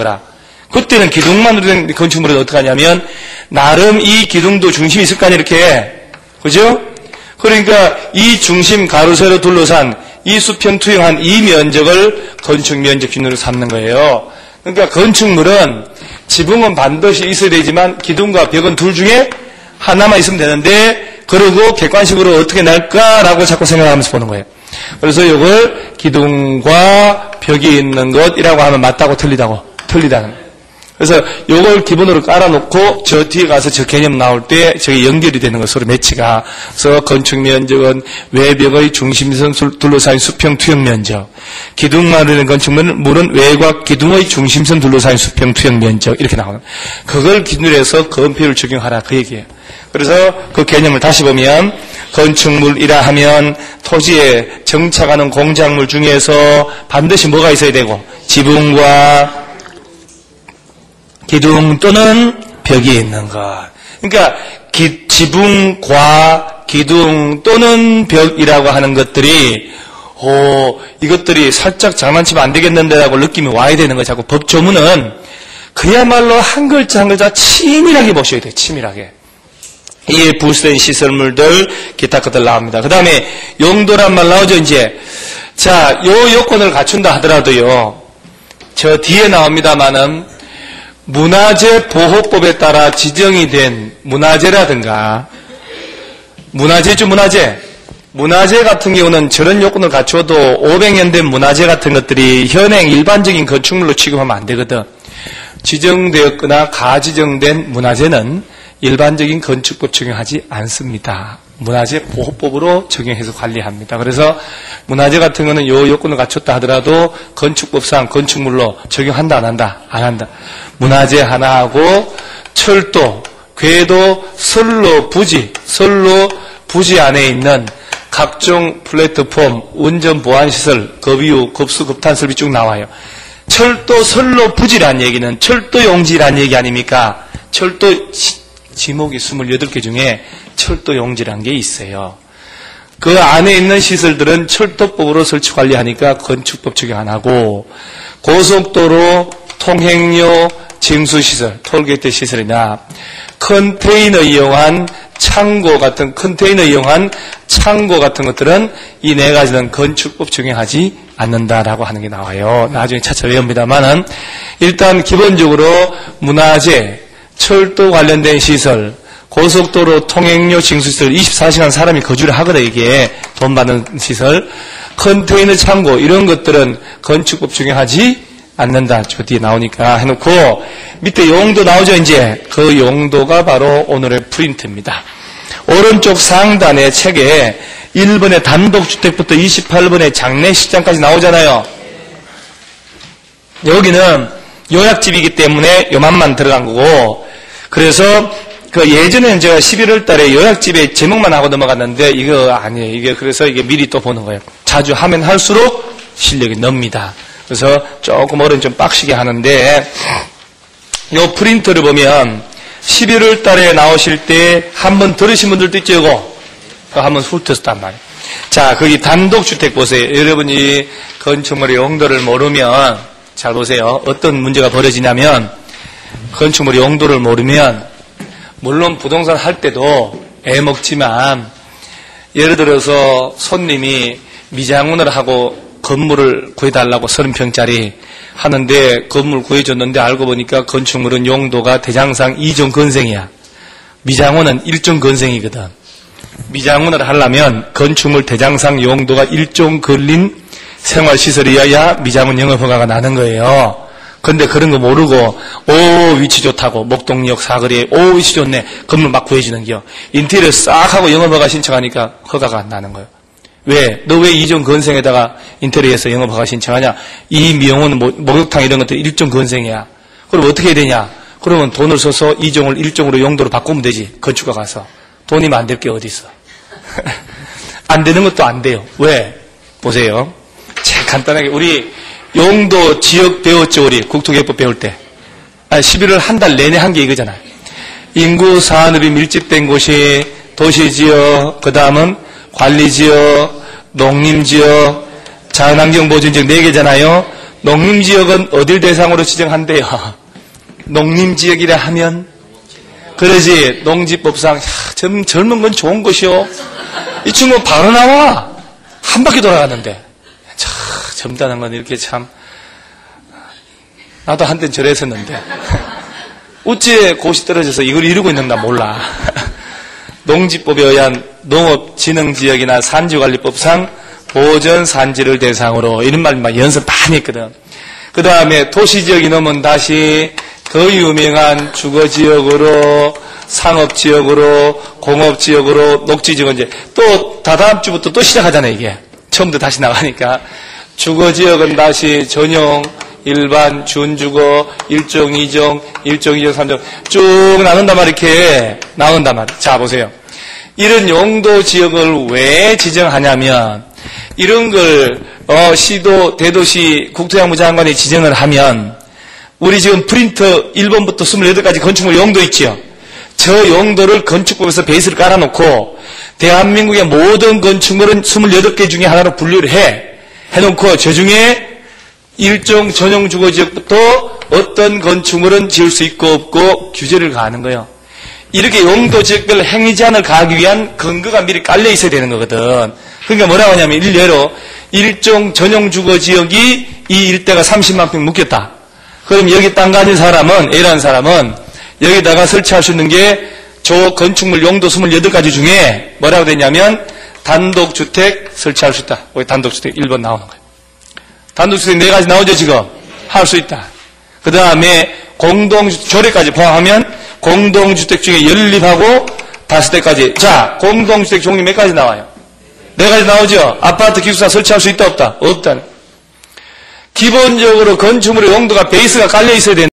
거라. 그때는 기둥만으로 된 건축물은 어떻게 하냐면 나름 이 기둥도 중심이 있을 거 아니에요 이렇게 그죠? 그러니까 이 중심 가로세로 둘러싼 이 수평 투영한 이 면적을 건축 면적 기준으로 삼는 거예요. 그러니까 건축물은 지붕은 반드시 있어야 되지만 기둥과 벽은 둘 중에 하나만 있으면 되는데 그러고 객관식으로 어떻게 날까라고 자꾸 생각하면서 보는 거예요. 그래서 이걸 기둥과 벽이 있는 것이라고 하면 맞다고 틀리다고 틀리다는. 그래서 이걸 기본으로 깔아놓고 저 뒤에 가서 저 개념 나올 때 저게 연결이 되는 거 서로 매치가. 그래서 건축 면적은 외벽의 중심선 둘러싸인 수평 투영 면적. 기둥만 있는 건축물은 물은 외곽 기둥의 중심선 둘러싸인 수평 투영 면적 이렇게 나오는. 그걸 기준으로 해서 건폐율 적용하라 그 얘기예요. 그래서 그 개념을 다시 보면 건축물이라 하면 토지에 정착하는 공작물 중에서 반드시 뭐가 있어야 되고 지붕과 기둥 또는 벽이 있는 것. 그러니까 기, 지붕과 기둥 또는 벽이라고 하는 것들이 오 이것들이 살짝 장난치면 안 되겠는데라고 느낌이 와야 되는 거죠. 자꾸 법조문은 그야말로 한 글자 한 글자 치밀하게 보셔야 돼요. 치밀하게. 이에 부수된 시설물들 기타 것들 나옵니다. 그 다음에 용도란 말 나오죠 이제. 자, 요 요건을 갖춘다 하더라도요. 저 뒤에 나옵니다만은 문화재 보호법에 따라 지정이 된 문화재라든가 문화재주 문화재 문화재 같은 경우는 저런 요건을 갖춰도 500년 된 문화재 같은 것들이 현행 일반적인 건축물로 취급하면 안 되거든. 지정되었거나 가지정된 문화재는 일반적인 건축법 적용하지 않습니다. 문화재 보호법으로 적용해서 관리합니다. 그래서 문화재 같은 거는 요 요건을 갖췄다 하더라도 건축법상 건축물로 적용한다 안 한다 안 한다. 문화재 하나하고 철도, 궤도, 선로 부지, 선로 부지 안에 있는 각종 플랫폼, 운전 보안 시설, 급유, 급수, 급탄 설비 쭉 나와요. 철도 선로 부지란 얘기는 철도 용지란 얘기 아닙니까? 철도 지목이 28개 중에 철도 용지란 게 있어요. 그 안에 있는 시설들은 철도법으로 설치 관리하니까 건축법 적용 안 하고 고속도로, 통행료, 징수시설, 톨게이트 시설이나 컨테이너 이용한 창고 같은 컨테이너 이용한 창고 같은 것들은 이 네 가지는 건축법 적용하지 않는다라고 하는 게 나와요. 나중에 차차 외웁니다만은 일단 기본적으로 문화재, 철도 관련된 시설, 고속도로 통행료 징수시설 24시간 사람이 거주를 하거든 이게. 돈 받는 시설. 컨테이너 창고 이런 것들은 건축법 적용하지 않는다. 저 뒤에 나오니까 해놓고. 밑에 용도 나오죠 이제. 그 용도가 바로 오늘의 프린트입니다. 오른쪽 상단의 책에 1번의 단독주택부터 28번의 장례식장까지 나오잖아요. 여기는 요약집이기 때문에 요만만 들어간 거고 그래서 그 예전에는 제가 11월 달에 요약집에 제목만 하고 넘어갔는데 이거 아니에요. 이게 그래서 이게 미리 또 보는 거예요. 자주 하면 할수록 실력이 늡니다. 그래서 조금 어른 좀 빡시게 하는데 요 프린터를 보면 11월 달에 나오실 때 한번 들으신 분들도 있죠, 이거. 한번 훑었단 말이에요. 자, 거기 단독주택 보세요. 여러분이 건축물의 용도를 모르면 잘 보세요. 어떤 문제가 벌어지냐면 건축물의 용도를 모르면 물론 부동산 할 때도 애 먹지만 예를 들어서 손님이 미장원을 하고 건물을 구해달라고 30평짜리 하는데 건물 구해줬는데 알고 보니까 건축물은 용도가 대장상 2종 건생이야. 미장원은 1종 건생이거든. 미장원을 하려면 건축물 대장상 용도가 1종 걸린 생활시설이어야 미장원 영업 허가가 나는 거예요. 근데 그런 거 모르고 오 위치 좋다고 목동역 사거리에 오 위치 좋네. 건물 막 구해주는겨. 인테리어 싹 하고 영업허가 신청하니까 허가가 안 나는 거예요. 왜? 너 왜 이종 건생에다가 인테리어에서 영업허가 신청하냐? 이 미용은 목욕탕 이런 것들 일종 건생이야. 그럼 어떻게 해야 되냐? 그러면 돈을 써서 이종을 일종으로 용도로 바꾸면 되지 건축가 가서. 돈이면 안 될 게 어디 있어? 안 되는 것도 안 돼요. 왜? 보세요. 제 간단하게 우리 용도 지역 배웠죠, 우리 국토개법 배울 때. 아, 11월 한 달 내내 한 게 이거잖아요. 인구 산업이 밀집된 곳이 도시지역, 그 다음은 관리지역, 농림지역, 자연환경보존지역 4개잖아요. 농림지역은 어딜 대상으로 지정한대요? 농림지역이라 하면 그러지 농지법상 야, 젊, 젊은 건 좋은 것이요. 이 친구 바로 나와 한 바퀴 돌아갔는데 참 젊다는 건 이렇게 참 나도 한땐 저랬었는데 어찌 고시 떨어져서 이걸 이루고 있는가 몰라. 농지법에 의한 농업진흥지역이나 산지관리법상 보전 산지를 대상으로 이런 말만 연습 많이 했거든. 그 다음에 도시지역이 넘으면 다시 더 유명한 주거지역으로 상업지역으로 공업지역으로 녹지지역은 이제 또 다다음 주부터 또 시작하잖아요 이게 처음부터 다시 나가니까 주거 지역은 다시 전용 일반 준주거 일종 이종 일종 이종 삼종 쭉 나눈단 말이야 이렇게 나온단 말이야 자 보세요 이런 용도 지역을 왜 지정하냐면 이런 걸 어, 시도 대도시 국토장부 장관이 지정을 하면 우리 지금 프린터 1번부터 28까지 건축물 용도 있지요. 저 용도를 건축법에서 베이스를 깔아놓고 대한민국의 모든 건축물은 28개 중에 하나로 분류를 해. 해놓고 저 중에 일종 전용 주거 지역부터 어떤 건축물은 지을 수 있고 없고 규제를 가하는 거예요. 이렇게 용도 지역별 행위 제한을 가하기 위한 근거가 미리 깔려 있어야 되는 거거든. 그러니까 뭐라고 하냐면 일례로 일종 전용 주거 지역이 이 일대가 30만 평 묶였다. 그럼 여기 땅 가진 사람은 A라는 사람은 여기다가 설치할 수 있는 게 저 건축물 용도 28가지 중에 뭐라고 되냐면 단독주택 설치할 수 있다. 여기 단독주택 1번 나오는 거예요. 단독주택 4가지 나오죠 지금? 할 수 있다. 그 다음에 공동조례까지 포함하면 공동주택 중에 연립하고 다섯 대까지. 자, 공동주택 종류 몇 가지 나와요? 네 가지 나오죠? 아파트 기숙사 설치할 수 있다, 없다? 없다. 기본적으로 건축물의 용도가 베이스가 깔려 있어야 된다.